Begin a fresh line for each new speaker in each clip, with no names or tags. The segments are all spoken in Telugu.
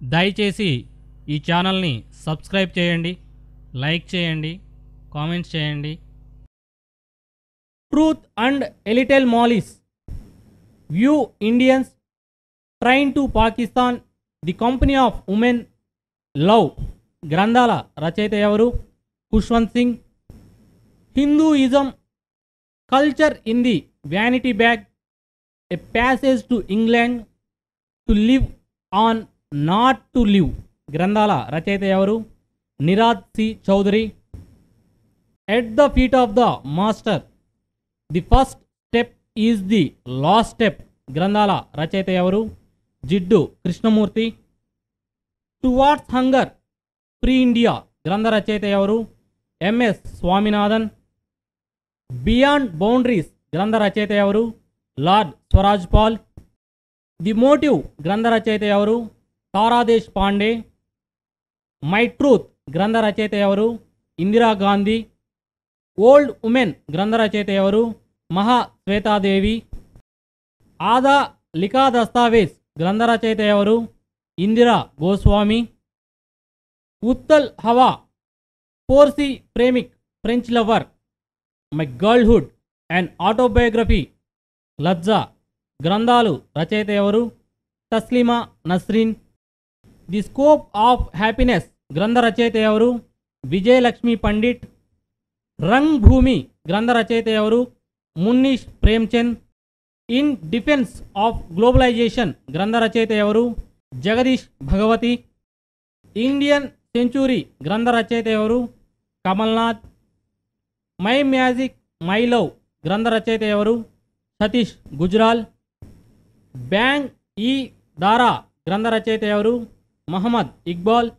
దయచేసి ఈ ఛానల్ని సబ్స్క్రైబ్ చేయండి లైక్ చేయండి కామెంట్స్ చేయండి. Truth and a little malice we Indians train to Pakistan the company of women love గ్రంథాల రచయిత ఎవరు? Khushwant Singh. Hinduism culture in the vanity bag a passage to England to live on not to live. గ్రంథాల రచయిత ఎవరు? Nirad C Chaudhuri. At the feet of the master the first step is the last step గ్రంథాల రచయిత ఎవరు? Jiddu Krishnamurti. Towards hunger free India గ్రంథ రచయిత ఎవరు? ఎంఎస్ స్వామినాథన్. బియాండ్ బౌండరీస్ గ్రంథ రచయిత ఎవరు? Lord Swaraj Paul. The motive గ్రంథ రచయిత ఎవరు? తారాదేశ్ పాండే మై ట్రూత్ గ్రంథ రచయిత ఎవరు? ఇందిరాగాంధీ ఓల్డ్ ఉమెన్ గ్రంథ రచయిత ఎవరు? మహా శ్వేతాదేవి ఆదా లిఖా దస్తావేజ్ గ్రంథ రచయిత ఎవరు? ఇందిరా గోస్వామి ఉత్తల్ హవా పోర్సి ప్రేమిక్ French lover my girlhood and autobiography Lajja గ్రంథాలు రచయిత ఎవరు? Taslima Nasreen the scope of happiness. గ్రంథ రచయిత ఎవరు? విజయలక్ష్మి పండిట్. రంగ్ భూమి గ్రంథ రచయిత ఎవరు? Munshi Premchand. In defence of globalisation. గ్రంథ రచయిత ఎవరు? జగదీష్ భగవతి. Indian century. గ్రంథ రచయిత ఎవరు? Kamal Nath. My magic my love. గ్రంథ రచయిత ఎవరు? సతీష్ గుజ్రాల్. బ్యాంగ్ ఈ దారా గ్రంథ రచయిత ఎవరు? మహమ్మద్ ఇక్బాల్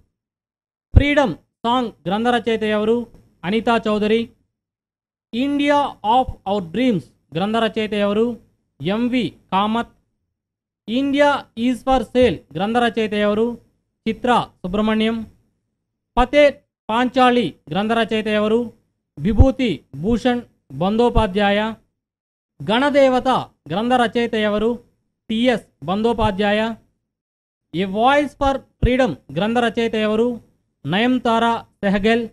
ఫ్రీడమ్ సాంగ్ గ్రంథ రచయిత ఎవరు? Anita Chaudhary. India of our dreams గ్రంథ రచయిత ఎవరు? MV Kamath. India is for sale గ్రంథ రచయిత ఎవరు? చిత్ర సుబ్రహ్మణ్యం. పతే పాంచాళి గ్రంథ రచయిత ఎవరు? విభూతి భూషణ్ బందోపాధ్యాయ. గణదేవత గ్రంథ రచయిత ఎవరు? టిఎస్ బందోపాధ్యాయ. ఈ వాయిస్ ఫర్ ఫ్రీడమ్ గ్రంథ రచయిత ఎవరు? Nayantara Sahgal.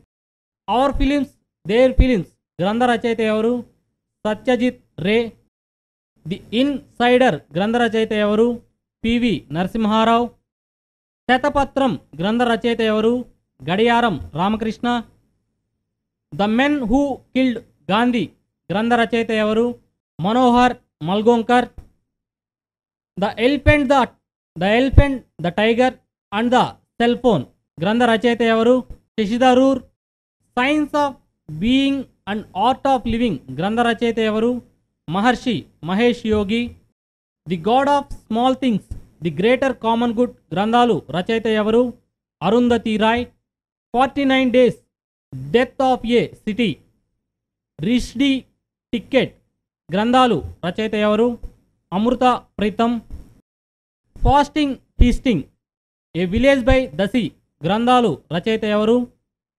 Our films their films గ్రంథ రచయిత ఎవరు? సత్యజిత్ రే. ది ఇన్సైడర్ గ్రంథ రచయిత ఎవరు? పివి నరసింహారావు. శతపత్రం గ్రంథ రచయిత ఎవరు? Gadiyaram Ramakrishna. The men who killed Gandhi గ్రంథ రచయిత ఎవరు? Manohar Malgonkar the elephant the the elephant the tiger and the cell phone గ్రంథ రచయిత ఎవరు? Shashi Tharoor. Science of being and art of living. గ్రంథ రచయిత ఎవరు? Maharshi Mahesh Yogi. The god of small things the greater common good గ్రంథాలు రచయిత ఎవరు? Arundhati Roy. Forty nine days death of a city. Rasidi ticket గ్రంథాలు రచయిత ఎవరు? Amrita Pritam. Fasting feasting a village by the sea గ్రంథాలు రచయిత ఎవరు?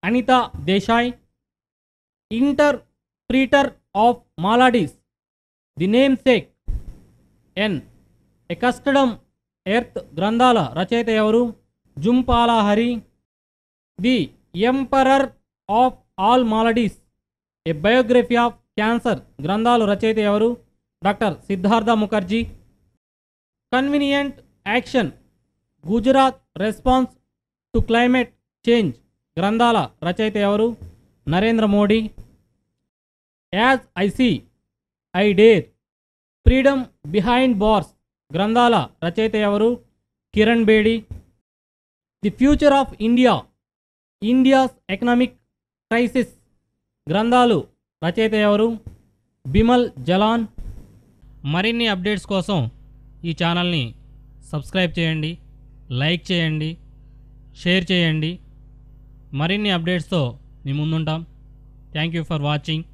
Anita Desai. Interpreter of maladies. The namesake. Unaccustomed earth గ్రంథాల రచయిత ఎవరు? Jhumpa Lahiri the emperor of all maladies. A biography of cancer గ్రంథాలు రచయిత ఎవరు? Doctor Siddhartha Mukherjee. Convenient action. Gujarat response to climate change. గ్రంథాల రచయిత ఎవరు? Narendra Modi. As I see I dare. Freedom behind bars. గ్రంథాల రచయిత ఎవరు? Kiran Bedi. The future of India. India's economic crisis. గ్రంథాలు రచయిత ఎవరు? బిమల్ జలాన్. మరిన్ని అప్డేట్స్ కోసం ఈ ఛానల్ని సబ్స్క్రైబ్ చేయండి లైక్ చేయండి షేర్ చేయండి. మరిన్ని అప్డేట్స్తో మీ ముందుంటాం. Thank you for watching